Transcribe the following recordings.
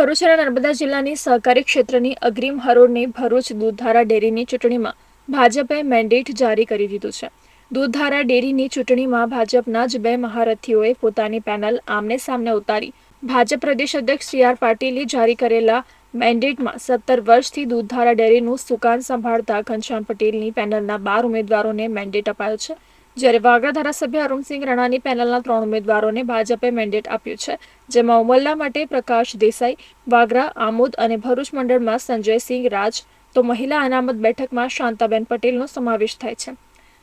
ભરૂચ નર્મદા જિલ્લાની સહકારી ક્ષેત્રની અગ્રીમ હરોળની ભરૂચ દૂધધારા ડેરીની ચૂંટણીમાં ભાજપે મેન્ડેટ જારી કરી દીધું છે. દૂધધારા ડેરીની ચૂંટણીમાં ભાજપના જ બે મહારથીઓએ પોતાની પેનલ આમને સામને ઉતારી. ભાજપ પ્રદેશ અધ્યક્ષ સી આર પાટીલે જારી કરેલા મેન્ડેટમાં સત્તર વર્ષથી દૂધધારા ડેરીનું સુકાન સંભાળતા ઘનશ્યામ પટેલની પેનલના બાર ઉમેદવારોને મેન્ડેટ અપાયો છે. જ્યારે વાગરા ધારાસભ્ય અરુણસિંહ રણાની પેનલના ત્રણ ઉમેદવારોને ભાજપે મેન્ડેટ આપ્યું છે, જેમાં ઉમલ્લા માટે પ્રકાશ દેસાઈ, વાગરા, આમોદ અને ભરૂચ મંડળમાં સંજયસિંહ રાજ તો મહિલા અનામત બેઠકમાં શાંતાબેન પટેલનો સમાવેશ થાય છે.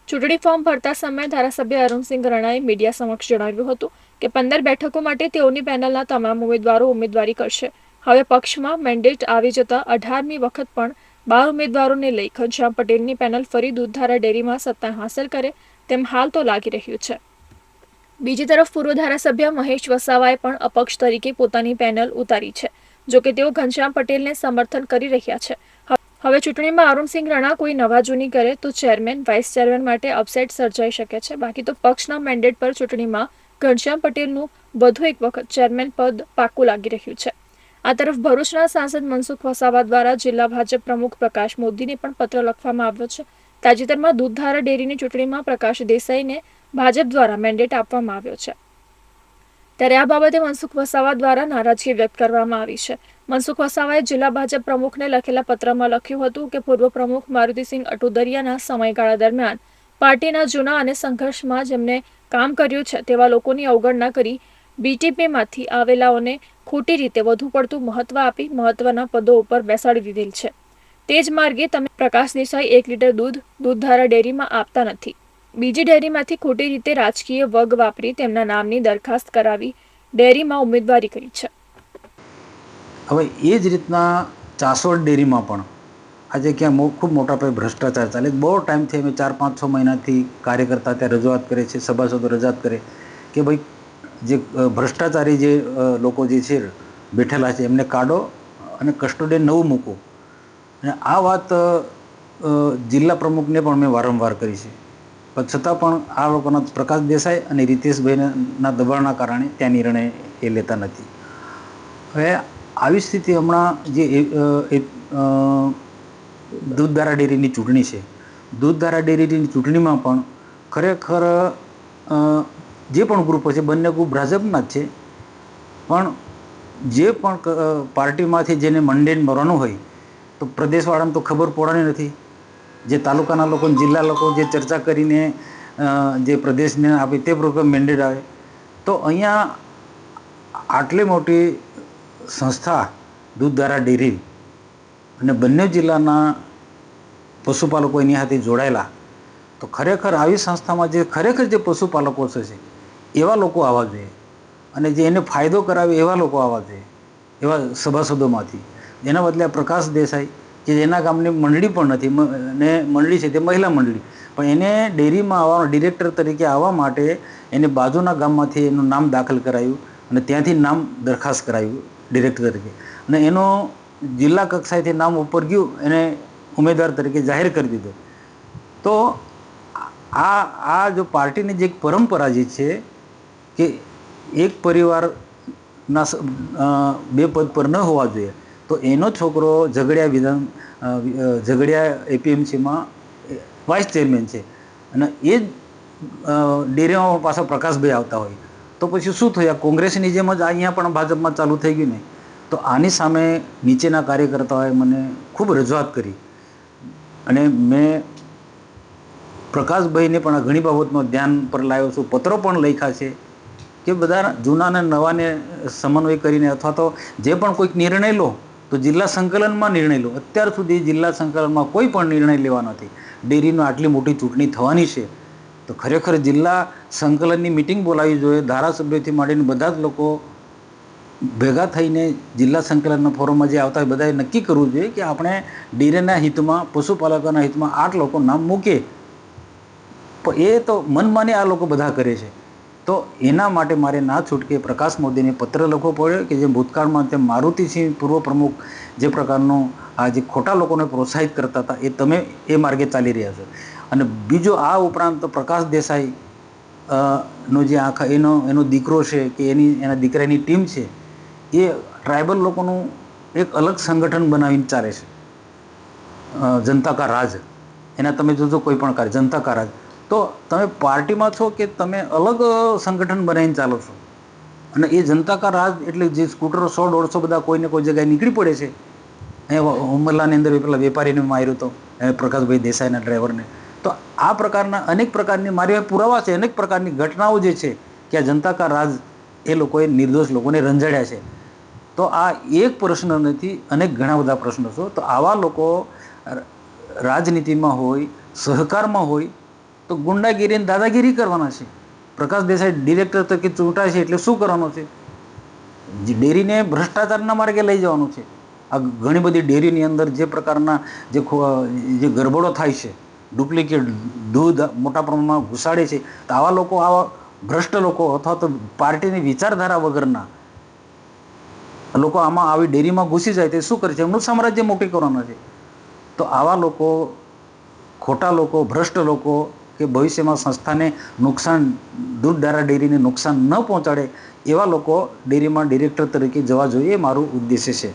ચૂંટણી ફોર્મ ભરતા સમયે ધારાસભ્ય અરુણસિંહ રણાએ મીડિયા સમક્ષ જણાવ્યું હતું કે પંદર બેઠકો માટે તેઓની પેનલના તમામ ઉમેદવારો ઉમેદવારી કરશે. હવે પક્ષમાં મેન્ડેટ આવી જતા અઢારમી વખત પણ બાર ઉમેદવારોને લઈ ઘનશ્યામ પટેલની પેનલ ફરી દૂધધારા ડેરીમાં સત્તા હાંસલ કરે તેમ હાલ તો લાગી રહ્યું છે. બીજી તરફ પૂર્વ ધારાસભ્ય મહેશ વસાવાએ પણ અપક્ષ તરીકે પોતાની પેનલ ઉતારી છે જોકે તેઓ ઘનશ્યામ પટેલને સમર્થન કરી રહ્યા છે. હવે ચૂંટણીમાં અરુણસિંહ રાણા કોઈ નવા કરે તો ચેરમેન, વાઇસ ચેરમેન માટે અપસેટ સર્જાઈ શકે છે. બાકી તો પક્ષના મેન્ડેટ પર ચૂંટણીમાં ઘનશ્યામ પટેલનું વધુ એક વખત ચેરમેન પદ પાકું લાગી રહ્યું છે. આ તરફ ભરૂચના સાંસદ મનસુખ વસાવા દ્વારા જિલ્લા ભાજપ પ્રમુખ પ્રકાશ મોદીને પણ પત્ર લખવામાં આવ્યો છે. તાજેતરમાં દૂધધારા ડેરીની ચૂંટણીમાં પ્રકાશ દેસાઈને ભાજપ દ્વારા મેન્ડેટ આપવામાં આવ્યો છે. ત્યારે આ બાબતે મનસુખ વસાવા દ્વારા નારાજગી વ્યક્ત કરવામાં આવી છે. મનસુખ વસાવાએ જિલ્લા ભાજપ પ્રમુખને લખેલા પત્રમાં લખ્યું હતું કે, પૂર્વ પ્રમુખ મારુતિસિંહ અટુદરિયાના સમયગાળા દરમિયાન પાર્ટીના જૂના અને સંઘર્ષમાં જેમને કામ કર્યું છે તેવા લોકોની અવગણના કરી બીટીપીમાંથી આવેલાઓને ખોટી રીતે વધુ પડતું મહત્વ આપી મહત્વના પદો ઉપર બેસાડી દીધેલ છે. તે જ માર્ગે તમે પ્રકાશ દેસાઈ એક લીટર દૂધ, દૂધધારા ડેરીમાં આપતા નથી. બીજી ડેરીમાંથી ખોટી રીતે રાજકીય વગ વાપરી તેમના નામની દરખાસ્ત કરાવી ડેરીમાં ઉમેદવારી કરી છે. હવે એ જ રીતના ચાસોડ ડેરીમાં પણ આજે ક્યાં ખૂબ મોટા પાયે ભ્રષ્ટાચાર ચાલે. બહુ ટાઈમથી અમે ચાર, પાંચ, છ મહિનાથી કાર્યકર્તા ત્યાં રજૂઆત કરે છે, સભાસદો રજૂઆત કરે કે ભાઈ, જે ભ્રષ્ટાચારી જે લોકો જે છે બેઠેલા છે એમને કાઢો અને કસ્ટોડિયન નવું મૂકો. અને આ વાત જિલ્લા પ્રમુખને પણ મેં વારંવાર કરી છે. પણ છતાં પણ આ લોકોના પ્રકાશ દેસાઈ અને રીતેશભાઈના દબાણના કારણે ત્યાં નિર્ણય એ લેતા નથી. હવે આવી સ્થિતિ હમણાં જે દૂધધારા ડેરીની ચૂંટણી છે. દૂધધારા ડેરીની ચૂંટણીમાં પણ ખરેખર જે પણ ગ્રુપો છે, બંને ગ્રુપ ભાજપના જ છે. પણ જે પણ પાર્ટીમાંથી જેને મંડેન મળવાનું હોય તો પ્રદેશવાળાને તો ખબર પડવાની નથી. જે તાલુકાના લોકો જિલ્લા લોકો જે ચર્ચા કરીને જે પ્રદેશને આપે તે પ્રોગ્રામ મેન્ડેટ આવે. તો અહીંયા આટલી મોટી સંસ્થા દૂધધારા ડેરી અને બંને જિલ્લાના પશુપાલકો એની સાથે જોડાયેલા. તો ખરેખર આવી સંસ્થામાં જે ખરેખર જે પશુપાલકો છે, એવા લોકો આવવા જોઈએ. અને જે એને ફાયદો કરાવે એવા લોકો આવવા જોઈએ. એવા સભાસદોમાંથી. એના બદલે પ્રકાશ દેસાઈ, કે જેના ગામની મંડળી પણ નથી ને મંડળી છે તે મહિલા મંડળી. પણ એને ડેરીમાં આવવાનો, ડિરેક્ટર તરીકે આવવા માટે એને બાજુના ગામમાંથી એનું નામ દાખલ કરાયું અને ત્યાંથી નામ દરખાસ્ત કરાયું ડિરેક્ટર તરીકે. અને એનો જિલ્લા કક્ષાએથી નામ ઉપર ગયું, એને ઉમેદવાર તરીકે જાહેર કરી દીધો. તો આ આ જો પાર્ટીની જે એક પરંપરા જે છે કે એક પરિવારના બે પદ પર ન હોવા જોઈએ તો એનો છોકરો ઝઘડિયા વિધાન ઝઘડિયા એપીએમસીમાં વાઇસ ચેરમેન છે. અને એ જ ડેરીમાં પાછા પ્રકાશભાઈ આવતા હોય. તો પછી શું થયું? કોંગ્રેસની જેમ જ અહીંયા પણ ભાજપમાં ચાલુ થઈ ગયું ને. તો આની સામે નીચેના કાર્યકર્તાઓએ મને ખૂબ રજૂઆત કરી. અને મેં પ્રકાશભાઈને પણ આ ઘણી બાબતનો ધ્યાન પર લાવ્યો છું. પત્રો પણ લખ્યા છે કે બધા જૂના અને નવાને સમન્વય કરીને અથવા તો જે પણ કોઈક નિર્ણય લો તો જિલ્લા સંકલનમાં નિર્ણય લો. અત્યાર સુધી જિલ્લા સંકલનમાં કોઈ પણ નિર્ણય લેવા નથી. ડેરીનો આટલી મોટી ચૂંટણી થવાની છે. તો ખરેખર જિલ્લા સંકલનની મિટિંગ બોલાવવી જોઈએ. ધારાસભ્યોથી માંડીને બધા જ લોકો ભેગા થઈને જિલ્લા સંકલનના ફોરમમાં જે આવતા હોય બધાએ નક્કી કરવું જોઈએ કે આપણે ડેરીના હિતમાં, પશુપાલકોના હિતમાં આઠ લોકો નામ મૂકીએ. પણ એ તો મનમાને આ લોકો બધા કરે છે. તો એના માટે મારે ના છૂટકે પ્રકાશ મોદીને પત્ર લખવો પડ્યો કે જે ભૂતકાળમાં તે મારુતિસિંહ પૂર્વ પ્રમુખ જે પ્રકારનો આ જે ખોટા લોકોને પ્રોત્સાહિત કરતા હતા એ તમે એ માર્ગે ચાલી રહ્યા છો. અને બીજો આ ઉપરાંત પ્રકાશ દેસાઈ નો જે આખા એનો એનો દીકરો છે કે એની, એના દીકરાની ટીમ છે, એ ટ્રાઇબલ લોકોનું એક અલગ સંગઠન બનાવીને ચાલે છે. જનતા કા રાજ. એના તમે જોજો કોઈ પણ કાર્ય, જનતા કા રાજ. તો તમે પાર્ટીમાં છો કે તમે અલગ સંગઠન બનાવીને ચાલો છો? અને એ જનતા કા રાજ એટલે જે સ્કૂટરો સો, દોઢસો બધા કોઈને કોઈ જગ્યાએ નીકળી પડે છે? અહીંયા ઉમરલાની અંદર પેલા વેપારીને માર્યો હતો પ્રકાશભાઈ દેસાઈના ડ્રાઈવરને. તો આ પ્રકારના અનેક પ્રકારની મારી પુરાવા છે, અનેક પ્રકારની ઘટનાઓ જે છે કે આ જનતા કા રાજ એ લોકોએ નિર્દોષ લોકોને રંજાડ્યા છે. તો આ એક પ્રશ્ન નથી, અનેક ઘણા બધા પ્રશ્નો છો. તો આવા લોકો રાજનીતિમાં હોય, સહકારમાં હોય તો ગુંડાગીરી દાદાગીરી કરવાના છે. પ્રકાશ દેસાઈ ડિરેક્ટર તરીકે ચૂંટાય છે એટલે શું કરવાનું છે? ડેરીને ભ્રષ્ટાચારના માર્ગે લઈ જવાનું છે. આ ઘણી બધી ડેરીની અંદર જે પ્રકારના જે જે ગરબડો થાય છે, ડુપ્લિકેટ દૂધ મોટા પ્રમાણમાં ઘુસાડે છે, તો આવા લોકો, આવા ભ્રષ્ટ લોકો અથવા તો પાર્ટીની વિચારધારા વગરના લોકો આમાં આવી ડેરીમાં ઘૂસી જાય તે શું કરે છે? એમનું સામ્રાજ્ય મોટી કરવાના છે. તો આવા લોકો, ખોટા લોકો, ભ્રષ્ટ લોકો કે ભવિષ્યમાં સંસ્થાને નુકસાન દૂધ ડારા ડેરીને નુકસાન ન પહોંચાડે એવા લોકો ડેરીમાં ડિરેક્ટર તરીકે જવા જોઈએ મારું ઉદ્દેશ્ય છે.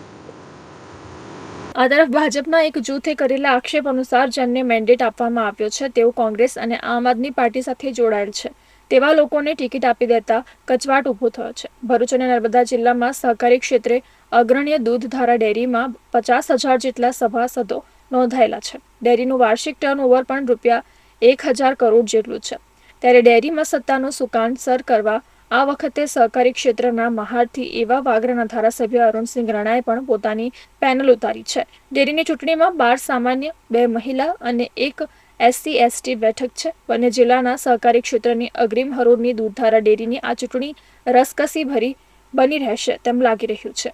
આ તરફ ભાજપના એક જૂથે કરેલા આક્ષેપ અનુસાર જેમને મેન્ડેટ આપવામાં આવ્યો છે, તેઓ કોંગ્રેસ અને આમ આદમી પાર્ટી સાથે જોડાયેલ છે. તેવા લોકોને ટિકિટ આપી દેતા કચવાટ ઊભો થયો છે. ભરૂચ અને નર્મદા જિલ્લામાં સહકારી ક્ષેત્રે અગ્રણ્ય દૂધધારા ડેરીમાં પચાસ હજાર જેટલા સભાસદો નોંધાયેલા છે. ડેરીનું વાર્ષિક ટર્નઓવર પણ રૂપિયા એક હજાર કરોડ જેટલું છે. ત્યારે ડેરીમાં સત્તાનું સુકાન સર કરવા આ વખતે સહકારી ક્ષેત્રના મહારથી એવા વાગરાના ધારાસભ્ય અરુણસિંહ રાણાએ પણ પોતાની પેનલ ઉતારી છે. ડેરીની ચૂંટણીમાં બાર સામાન્ય, બે મહિલા અને એક એસસી, એસટી બેઠક છે. બંને જિલ્લાના સહકારી ક્ષેત્રની અગ્રીમ હરોળની દૂધધારા ડેરીની આ ચૂંટણી રસકસી ભરી બની રહેશે તેમ લાગી રહ્યું છે.